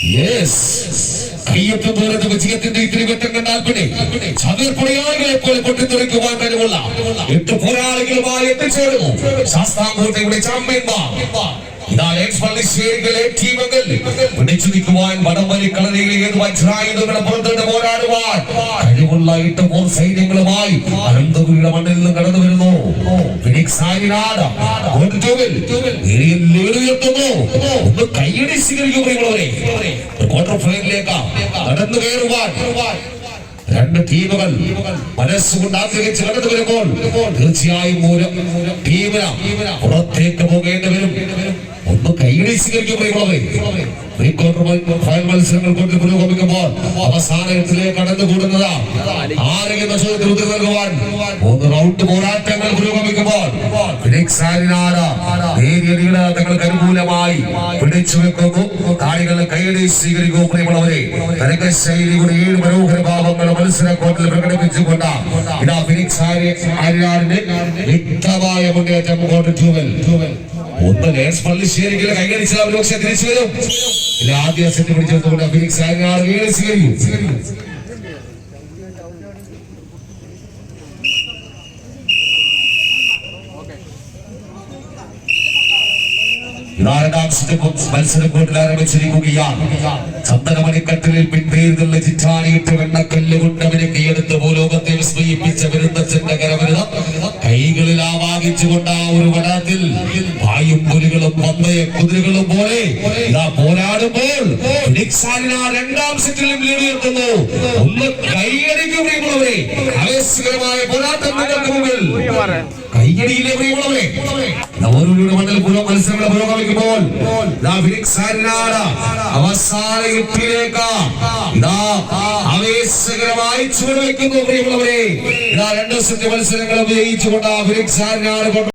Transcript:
Yes കയ്യെത്തും വിജയത്തിന്റെ ഇത്തിരി വെട്ടം കണ്ടാൽ പിന്നെ ചതുർപ്പൊടിയാളികളെ പോലെ പൊട്ടിത്തെറിക്കുവാൻ കഴിവുള്ള എട്ട് പോരാളികളുമായി എത്തിച്ചേരുന്നു. ശാസ്താംകോട്ടയുടെ ചാമ്പ്യന്മാർ. പുറത്തോട്ട് പോരാടുവാൻ പോർ സൈന്യങ്ങളുമായി കടന്നു വരുന്നു. ഫിനിക്സ് ക്വാർട്ടർ രണ്ട് തീർച്ചയായും പുറത്തേക്ക് പോകേണ്ടി വരും. മത്സരങ്ങൾ കൊണ്ട് പുരോഗമിക്കുമ്പോൾ അവസാനത്തിലേക്ക് കടന്നുകൂടുന്നതാ ആരെങ്കിലും റൗണ്ട് പോരാട്ടങ്ങൾ പുരോഗമിക്കുമ്പോൾ ആരിനാട് നേരിയ തങ്ങൾക്ക് അനുകൂലമായി പിടിച്ചു വെക്കുന്നു താളികൾ കൈയടി സ്വീകരിക്കും പ്രിയമുള്ളവരെ തരംഗ ശൈലിയുടെ ഏഴ് മനോഹര ഭാവങ്ങൾ മത്സര കോട്ടിൽ പ്രകടിപ്പിച്ചുകൊണ്ട് ഇതാ ഫിനിക്സ് ആരിനാടിന്റെ വ്യക്തമായ മുന്നേറ്റം കോട്ട് ട്യൂവൽ ഒന്ന് ലേസ് പള്ളിശ്ശേരികളെ കൈയടിച്ചാൽ അവർ പക്ഷെ തിരിച്ചു വരും. ആദ്യ സെറ്റ് പിടിച്ചെടുത്തുകൊണ്ട് ആരിനാട് കൈയടി സ്വീകരിക്കും. നാരദാം മത്സരം കോട്ടിൽ ആരംഭിച്ചിരിക്കുകയാണ്. ചന്ദനമണിക്കട്ടിലിൽ പിൻപേരുകളിലെ ചിറ്റാനിയിട്ട് വെണ്ണക്കല്ല് കൊണ്ട് അവനെ കൈയെടുത്ത് ഭൂലോകത്തെ വിസ്മയിപ്പിച്ച വിരുദ്ധച്ചന്റെ കരവരുത കൈകളിൽ ആവാഹിച്ചുകൊണ്ട് ആ ഒരു വടത്തിൽ വായും പുലികളും പന്തയ കുതിരകളും പോലെ ഇതാ പോരാടുമ്പോൾ രണ്ടാം സെറ്റിലും ലീഡ് ഉയർത്തുന്നു. ഒന്ന് കൈയടിക്കും പ്രിയമുള്ളവരെ ആവേശകരമായ പോരാട്ടം നിങ്ങൾക്ക് മുമ്പിൽ. കൈയടിയിലെ പ്രിയമുള്ളവരെ പുറം മത്സരങ്ങൾ രണ്ട് സെറ്റ് മത്സരങ്ങളും ജയിച്ചുകൊണ്ട് ഫിനിക്സ് ആരിനാട്